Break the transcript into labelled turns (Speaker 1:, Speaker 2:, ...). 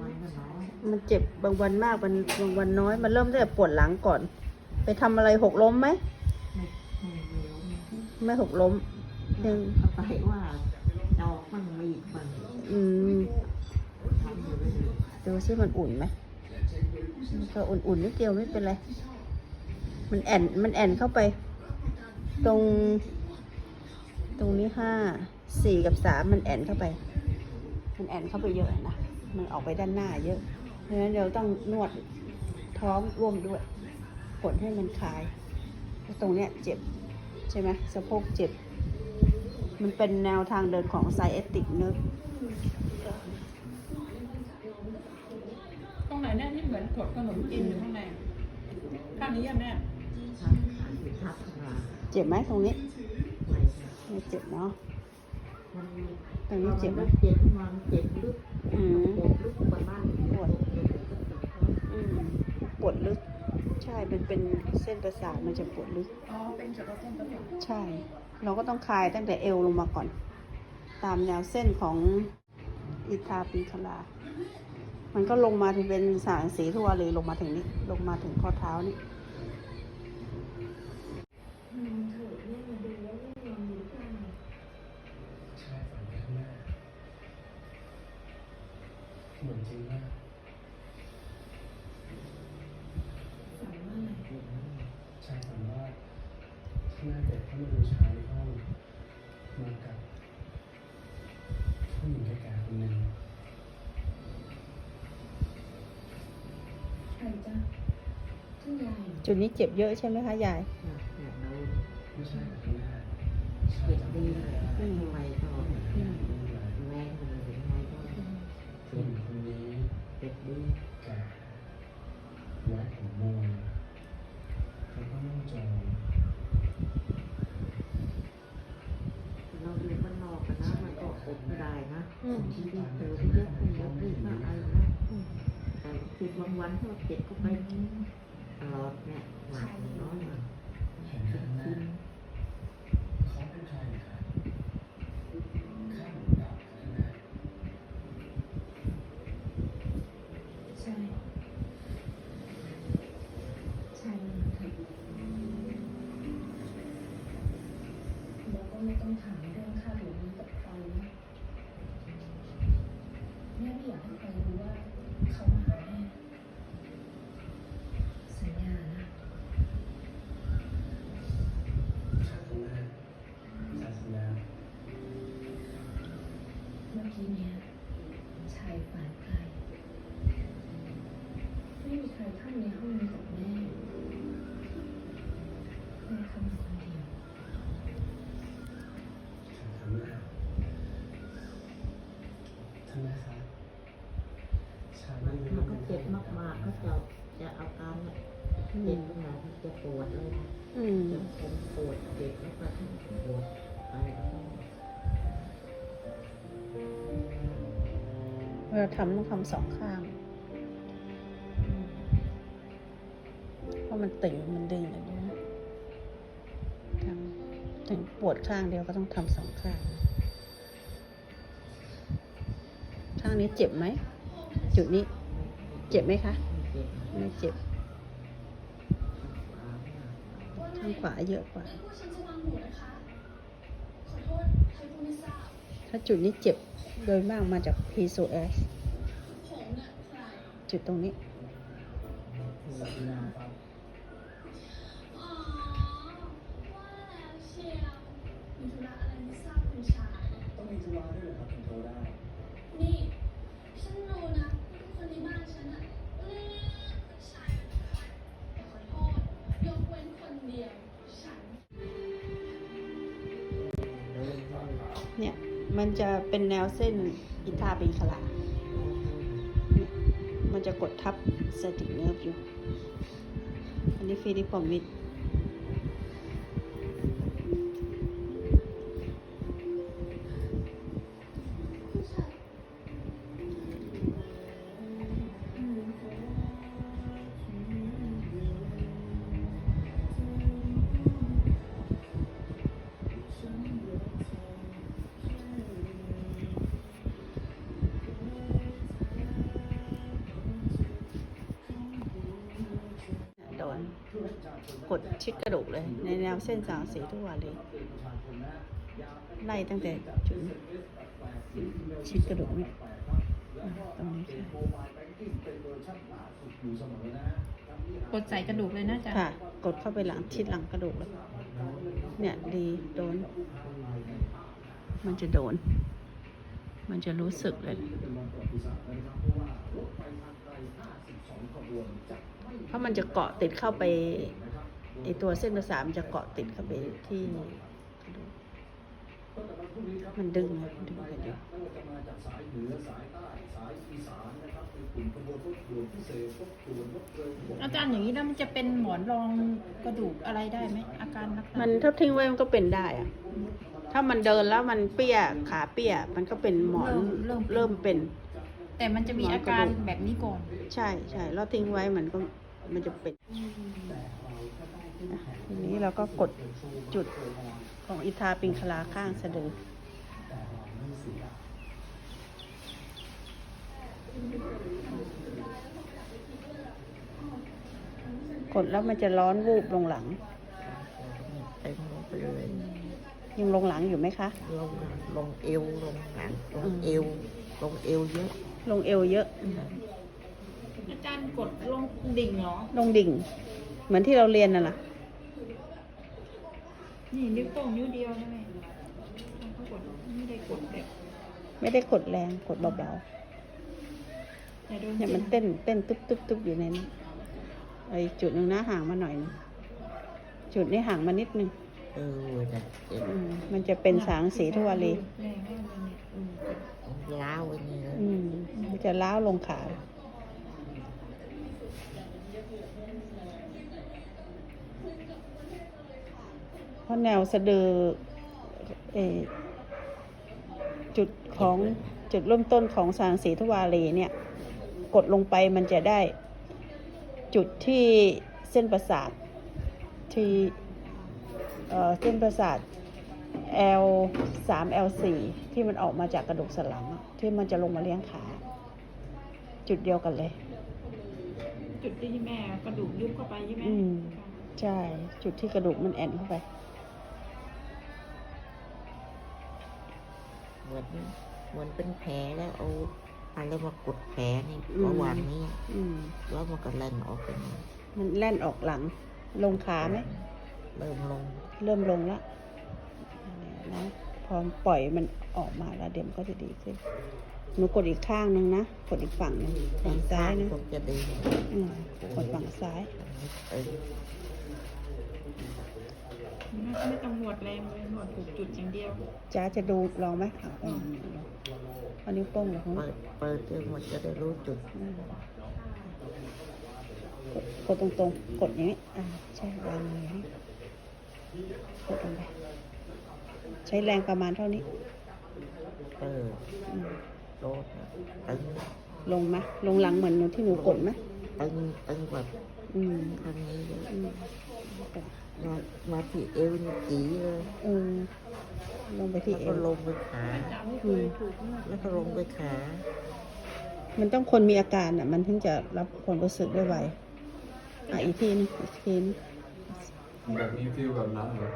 Speaker 1: วันก็น้อย
Speaker 2: มันเจ็บบางวันมากบางบางวันน้อย มันเริ่มตั้งแต่ปวดหลังก่อน ไปทำอะไรหกล้มไหม
Speaker 1: ไม่ไม่ไม่รู้
Speaker 2: ไม่หกล้มยัง
Speaker 1: เขาไปว่าดอกมันมีดมัน
Speaker 2: อืม
Speaker 1: ทำอยู่เรื่อย
Speaker 2: ดูซิมันอุ่นไหมมันก็อุ่นๆนิดเดียวไม่เป็นไร มันแอนมันแอนเข้าไป ตรง ตรงนี้ห้าสี่กับสามมันแอนเข้าไป มันแอนเข้าไปเยอะนะ มันออกไปด้านหน้าเยอะ เพราะฉะนั้นเราต้องนวดท้องร่วมด้วยกดให้มันคลายแล้วตรงเนี้ยเจ็บใช่ไหมสะโพกเจ็บ มันเป็นแนวทางเดินของไซเอติกเนอะ
Speaker 3: ตรงไหนเนี่ยที่เหมือนขวดขนมจีนอยู่ข้างในข้างนี้อะแม่
Speaker 1: ๆทับขาอยู่ทับขา
Speaker 2: เจ็บไหมตรงนี้
Speaker 1: ไม่ค่ะ
Speaker 2: ไม่เจ็บเนาะ
Speaker 1: มัน
Speaker 2: ตรงนี้เจ็บไหม
Speaker 1: มันเจ็บมันเจ็บลึก
Speaker 2: อืม
Speaker 1: ปวดลึกกว่าบ้านปวด
Speaker 2: อืมปวดลึก ใช่เป็นเป็นเส้นประสาทมันจะปวดลึก
Speaker 3: อ๋อ เป็นเกี่ยวกับเส้นประสาท
Speaker 2: ใช่ เราก็ต้องคลายตั้งแต่เอวลงมาก่อน ตามแนวเส้นของอิทาปีคลา มันก็ลงมาถึงเป็นสารสีทั่วเลยลงมาถึงนี้ ลงมาถึงข้อเท้านี่
Speaker 4: เหมือนจริงมากใช่ฝันว่าข้างหน้าเด็กเขามาดูชายในห้องมากับผู้หญิงแก่ๆคนหนึ่ง
Speaker 3: ใครจ้ะท่านยาย
Speaker 2: จุดนี้เจ็บเยอะใช่ไหมคะยาย
Speaker 4: อืมคือ
Speaker 1: เจอไปเยอะเยอะนี่ก็อะไรนะแต่ติดบางวันก็เจ็บก็ไปตลอดเนี่ยหวานน้อย
Speaker 4: เห็นข้างหน้ เจ็
Speaker 1: บตรงไหนมันจะปวดเลย
Speaker 2: อืม
Speaker 1: จะคงปวดเจ็บแล้วก็ปวดไปแล้วก็
Speaker 2: เวลาทำต้องทำสองข้างเพราะมันตึงมันดึงอย่างนี้นะทำถึงปวดข้างเดียวก็ต้องทำสองข้าง ข้างนี้เจ็บไหม จุดนี้ เจ็บไหมคะ
Speaker 1: ไม่เจ็บ
Speaker 2: ไม่เจ็บ ข้างขวาเยอะกว่า ถ้าจุดนี้เจ็บโดยมากมาจาก PCOS จุดตรงนี้
Speaker 4: สัญญาครับ
Speaker 5: อ๋อว่าแล้วเชียวมีธุระอะไรไม่ทราบคุณชาย
Speaker 4: ต้องมีธุระด้วยเหรอครับถึงโทรได้
Speaker 5: มัน
Speaker 2: จะเป็นแนวเส้นอินทาปิงคลาเนี่ยมันจะกดทับสติเนิร์ฟอยู่ อันนี้ฟีดิปอมิด กดชิดกระดูกเลย ในแนวเส้นสางสีทุกวันเลย ไล่ตั้งแต่จุดนี้ชิดกระดูกเนี่ยอะตรงนี้ค่ะ
Speaker 3: กดใส่กระดูกเลยนะอาจารย์
Speaker 2: ค่ะ กดเข้าไปหลังชิดหลังกระดูกเลยเนี่ยดีโดน มันจะโดน มันจะรู้สึกเลยเพราะมันจะเกาะติดเข้าไป ไอตัวเส้นประสาทมันจะเกาะติดเข้าไปที่กระดูกมันดึงนะมันดึงกันอยู่
Speaker 3: อาจารย์อย่างนี้แล้วมันจะเป็นหมอนรองกระดูกอะไรได้ไหมอาการลักษณะ
Speaker 2: มันถ้าทิ้งไว้มันก็เป็นได้อะถ้ามันเดินแล้วมันเปี้ยขาเปี้ย มันก็เป็นหมอนเริ่มเป็น
Speaker 3: แต่มันจะมีอาการแบบนี้ก่อน
Speaker 2: ใช่ใช่แล้วทิ้งไว้มันก็มันจะเป็นอะ ทีนี้เราก็กดจุดของอิทาปิงคลาข้างสะดือกดแล้วมันจะร้อนวูบลงหลัง
Speaker 1: เต็มลงไปเลย
Speaker 2: ยังลงหลังอยู่ไหมคะ
Speaker 1: ลงลงเอวลงหลังล
Speaker 2: อื
Speaker 1: ง
Speaker 2: ม
Speaker 1: เอวลงเอวเยอะ
Speaker 2: ลงเอวเยอะ
Speaker 3: อาจารย์กดลงดิ่งเหรอ
Speaker 2: ลงดิ่ง เหมือนที่เราเรียนน่ะล่ะ
Speaker 3: นี่นิ้วโป้งนิ้วเดียวนะแม่เขากดไม่ได้กดแบบ
Speaker 2: ไม่ได้กดแรงกดเบา
Speaker 3: แต่โดน
Speaker 2: ๆเนี่ยมันเต้นเต้นตุ๊บตุ๊บตุ๊บอยู่ในนั้นไอ้จุดหนึ่งนะห่างมาหน่อยนึงจุดนี้ห่างมานิดนึง
Speaker 1: เออเว้ยแต่เจ็บ
Speaker 2: อืมมันจะเป็นสางสีทุวารี
Speaker 3: แรงมากเลยเนี่ยอืม
Speaker 1: ล้าวอันนี้เลย
Speaker 2: อืมมันจะล้าวลงขา เพราะแนวสะดือเออจุดของจุดเริ่มต้นของสางสีทวารีเนี่ย กดลงไปมันจะได้จุดที่เส้นประสาทที่เอ่อเส้นประสาท L 3 L 4ที่มันออกมาจากกระดูกสันหลังอะที่มันจะลงมาเลี้ยงขา จุดเดียวกันเลย
Speaker 3: จุดที่แม่กระดูกยุบเข้าไปใช่ไหม
Speaker 2: อืมใช่ จุดที่กระดูกมันแอนเข้าไป
Speaker 1: มือนเหมือนเป็นแผลแล้วเอาอะไรมากดแผลนี่
Speaker 2: อืม
Speaker 1: ระหว่างนี้
Speaker 2: อืม
Speaker 1: แล้วมันก็เล่นออกไปนี่
Speaker 2: มันแล่นออกหลัง ลงขาไหม
Speaker 1: เริ่มลง
Speaker 2: เริ่มลงละนะพอปล่อยมันออกมาแล้วเดี๋ยวมันก็จะดีขึ้นหนูกดอีกข้างนึงนะกดอีกฝั่งหนึงฝั่งซ้ายนะ
Speaker 1: คงจะดี
Speaker 2: อืมกดฝั่งซ้าย
Speaker 1: เออ
Speaker 3: ไม่ไม่ต้องหนวดแรงเลยหนวดถูกจุดอย่างเดียว
Speaker 2: จ้าจะดูลองไหมเอาเอาเอานิ้วโป้งเหรอ
Speaker 1: เปิดเปิดเดี๋ยวมันจะได้รู้จุด
Speaker 2: อืมกดตรงๆ กดอย่างนี้ อ่า ใช่วางมืออย่างนี้กดลงไป ใช้แรงประมาณเท่านี้
Speaker 1: เออ
Speaker 2: อืม
Speaker 1: โดนตึง
Speaker 2: ลงไหมลงหลังเหมือนหนูที่หนูกดไหม
Speaker 1: ตึงตึงแบบ
Speaker 2: อืม
Speaker 1: ทางนี้เลย
Speaker 2: อืม
Speaker 1: มามาที่เอวนี่จีเลย
Speaker 2: เออลงไปที่
Speaker 1: แล้ว
Speaker 2: เอ
Speaker 1: ก็
Speaker 2: ว
Speaker 1: ลงไปขา
Speaker 3: จับไม่เคยถูกนวด
Speaker 1: แล้วก็ลงไปขา
Speaker 2: มันต้องคนมีอาการอะ มันถึงจะรับความรู้สึกได้ไวอะอีกทีนึงอีกทีนึง
Speaker 6: แบบนี้ฟิลแบบนั้นเหรอ